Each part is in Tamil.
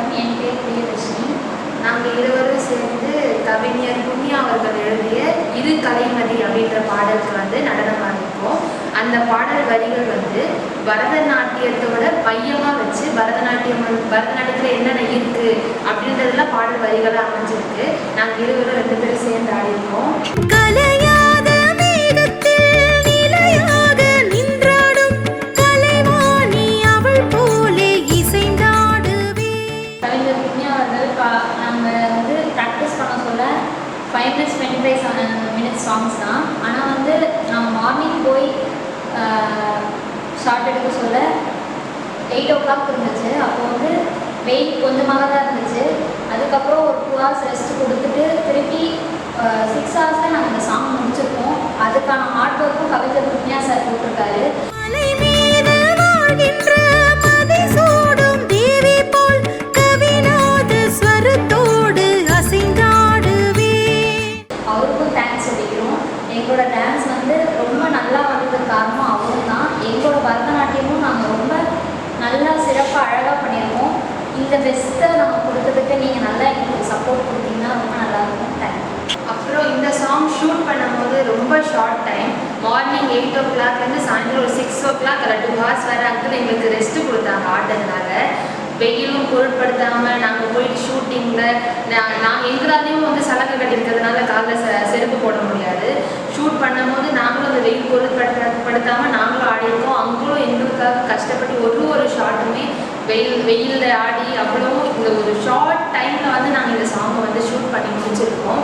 வணக்கம் என் பேர் பிரியதர்ஷினி. நாங்கள் இருவரும் சேர்ந்து கவிஞர் புண்ணியா அவர்கள் எழுதிய இரு கலைமதி அப்படின்ற பாடலுக்கு வந்து நடனம் ஆரம்பிப்போம் அந்த பாடல் வரிகள் வந்து பரதநாட்டியத்தோட மையமாக வச்சு பரதநாட்டியம் பரதநாட்டியத்தில் என்னென்ன இருக்குது அப்படின்றதுலாம் பாடல் வரிகளாக அமைஞ்சிருக்கு. நாங்கள் இருவரும் ரெண்டு பேரும் சேர்ந்து ஆடிருக்கோம் five minutes twenty five minutes songs தான். ஆனால் வந்து நான் மார்னிங் போய் ஷார்ட் எடுக்க சொல்ல எயிட் ஓ கிளாக் இருந்துச்சு. அப்போ வந்து வெயிட் கொஞ்சமாக தான் இருந்துச்சு. அதுக்கப்புறம் ஒரு டூ ஹவர்ஸ் ரெஸ்ட் கொடுத்துட்டு திருப்பி சிக்ஸ் ஹவர்ஸில் நாங்கள் இந்த சாங் முடிச்சிருக்கோம். அதுக்கான ஹார்ட் ஒர்க்கும் கவிதை புண்ணியா சார் போட்டிருக்காரு. இந்த பெஸ்ட்டை நான் கொடுத்ததுக்கு நீங்கள் நல்லா எங்களுக்கு சப்போர்ட் கொடுத்தீங்கன்னா ரொம்ப நல்லாயிருக்கும். தேங்க்யூ அப்புறம் இந்த சாங் ஷூட் பண்ணும்போது ரொம்ப ஷார்ட் டைம் மார்னிங் எயிட் ஓ கிளாக்லேருந்து சாயந்தரம் ஒரு சிக்ஸ் ஓ கிளாக் இல்லை டூ ஹவர்ஸ் வர அங்கிள் எங்களுக்கு ரெஸ்ட் கொடுத்தாங்க ஆட்டதுனால வெயிலும் பொருட்படுத்தாமல் நாங்கள் போயிட்டு ஷூட்டிங்கில் நான் எங்களாலையும் வந்து சலங்கை கட்டியிருக்கிறதுனால காலில் செ செருப்பு போட முடியாது. ஷூட் பண்ணும்போது நாங்களும் அந்த வெயில் பொருட்படுத்தாமல் நாங்களும் ஆடிருக்கோம் அவங்களும் எங்களுக்காக கஷ்டப்பட்டு ஒரு ஒரு ஷாட்டுமே வெயில் வெயிலில் ஆடி அவ்வளோ இந்த ஒரு ஷார்ட் டைமில் வந்து நாங்கள் இந்த சாங்கை வந்து ஷூட் பண்ணி முடிச்சிருக்கோம்.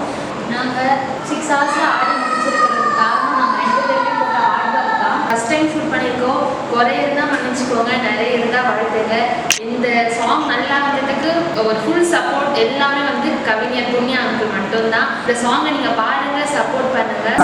நாங்கள் சிக்ஸ் ஹவர்ஸில் ஆடி முடிச்சிருக்கிறதுக்கு காரணம் நாங்கள் ரெண்டு பேருமே போட்ட ஹார்ட் தான். ஃபஸ்ட் டைம் ஷூட் பண்ணியிருக்கோம் குறை இருந்தால் மன்னிச்சுக்கோங்க. நிறைய இருந்தால் வளர்த்துங்க இந்த சாங் நல்லா வந்ததுக்கு ஒரு ஃபுல் சப்போர்ட் எல்லாமே வந்து கவிஞர் புண்ணியா அங்கிள் மட்டும்தான். இந்த சாங்கை நீங்கள் பாருங்கள் சப்போர்ட் பண்ணுங்கள்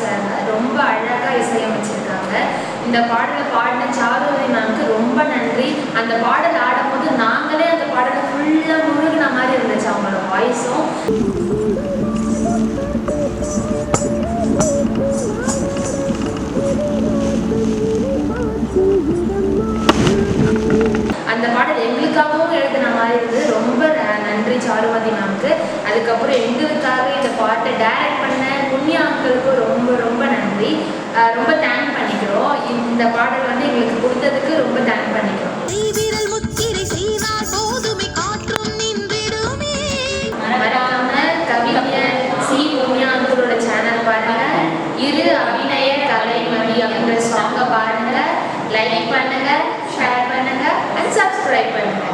சார் ரொம்ப அழகாக இசையமைச்சிருக்காங்க. இந்த பாடலை பாடின சாருவதி மேம்க்கு ரொம்ப நன்றி. அந்த பாடல் ஆடும்போது நாங்களே அந்த பாடலை ஃபுல்லாக முழுகின மாதிரி இருந்துச்சு அவங்களோட வாய்ஸும் அந்த பாடல் எங்களுக்காகவும் எழுதின மாதிரி இருந்தது. ரொம்ப நன்றி சாருமதி மேம்க்கு அதுக்கப்புறம் எங்களுக்காக இந்த பாட்டை டைரக்ட் பண்ண புண்ணிய அங்கிளுக்கும் ரொம்ப ரொம்ப தேங்க் பண்ணிக்கிறோம். இந்த பாடல் வந்து எங்களுக்கு கொடுத்ததுக்கு ரொம்ப தேங்க் பண்ணிக்கிறோம். மறக்காம கவிஞர் சி. பூமியா அங்குரோட சேனல் பாருங்க. இரு அபிநய கலை மணி அப்படின்ற சாங்கை பாருங்க. லைக் பண்ணுங்க ஷேர் பண்ணுங்க அண்ட் சப்ஸ்கிரைப் பண்ணுங்க.